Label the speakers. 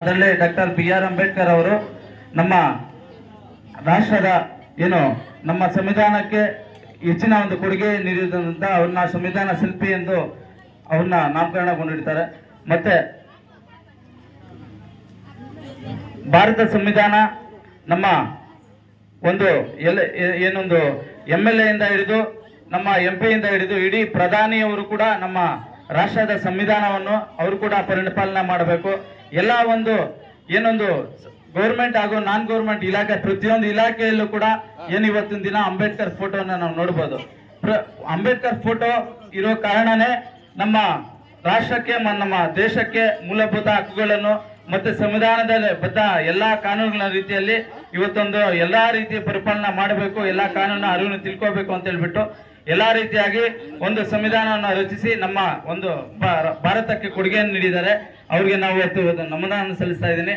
Speaker 1: ಅದರಲ್ಲಿ doctor B R Ambedkar ಅವರು ನಮ್ಮ ರಾಷ್ಟ್ರದ ಏನು ನಮ್ಮ ಸಂವಿಧಾನಕ್ಕೆ ಹೆಚ್ಚಿನ ಒಂದು ಕೊಡುಗೆ ನೀಡಿದಂತ ಅವ್ರನ್ನ ಸಂವಿಧಾನ ಶಿಲ್ಪಿ ಎಂದು ಅವ್ರನ್ನ ನಾಮಕರಣಗೊಂಡಿರ್ತಾರೆ. ಮತ್ತೆ ಭಾರತ ಸಂವಿಧಾನ ನಮ್ಮ ಒಂದು ಎಲ್ ಏನೊಂದು ಎಂ ಎಲ್ ಎಯಿಂದ ಹಿಡಿದು ನಮ್ಮ ಎಂ ಪಿಯಿಂದ ಹಿಡಿದು ಇಡೀ ಪ್ರಧಾನಿಯವರು ಕೂಡ ನಮ್ಮ ರಾಷ್ಟ್ರದ ಸಂವಿಧಾನವನ್ನು ಅವರು ಕೂಡ ಪರಿಪಾಲನೆ ಮಾಡಬೇಕು. ಎಲ್ಲ ಒಂದು ಏನೊಂದು ಗೌರ್ಮೆಂಟ್ ಹಾಗೂ ನಾನ್ ಗೌರ್ಮೆಂಟ್ ಇಲಾಖೆ, ಪ್ರತಿಯೊಂದು ಇಲಾಖೆಯಲ್ಲೂ ಕೂಡ ಏನು ಇವತ್ತಿನ ದಿನ ಅಂಬೇಡ್ಕರ್ ಫೋಟೋನ ನಾವು ನೋಡ್ಬೋದು. ಅಂಬೇಡ್ಕರ್ ಫೋಟೋ ಇರೋ ಕಾರಣನೇ ನಮ್ಮ ರಾಷ್ಟ್ರಕ್ಕೆ ನಮ್ಮ ದೇಶಕ್ಕೆ ಮೂಲಭೂತ ಹಕ್ಕುಗಳನ್ನು ಮತ್ತೆ ಸಂವಿಧಾನದಲ್ಲಿ ಬದ್ಧ ಎಲ್ಲಾ ಕಾನೂನುಗಳ ರೀತಿಯಲ್ಲಿ ಇವತ್ತೊಂದು ಎಲ್ಲಾ ರೀತಿಯ ಪರಿಪಾಲನೆ ಮಾಡಬೇಕು, ಎಲ್ಲಾ ಕಾನೂನು ಅರಿವನ್ನು ತಿಳ್ಕೋಬೇಕು ಅಂತ ಹೇಳ್ಬಿಟ್ಟು ಎಲ್ಲಾ ರೀತಿಯಾಗಿ ಒಂದು ಸಂವಿಧಾನವನ್ನು ರಚಿಸಿ ನಮ್ಮ ಒಂದು ಭಾರತಕ್ಕೆ ಕೊಡುಗೆಯನ್ನು ನೀಡಿದ್ದಾರೆ. ಅವರಿಗೆ ನಾವು ಇವತ್ತು ನಮನವನ್ನು ಸಲ್ಲಿಸ್ತಾ ಇದ್ದೀನಿ.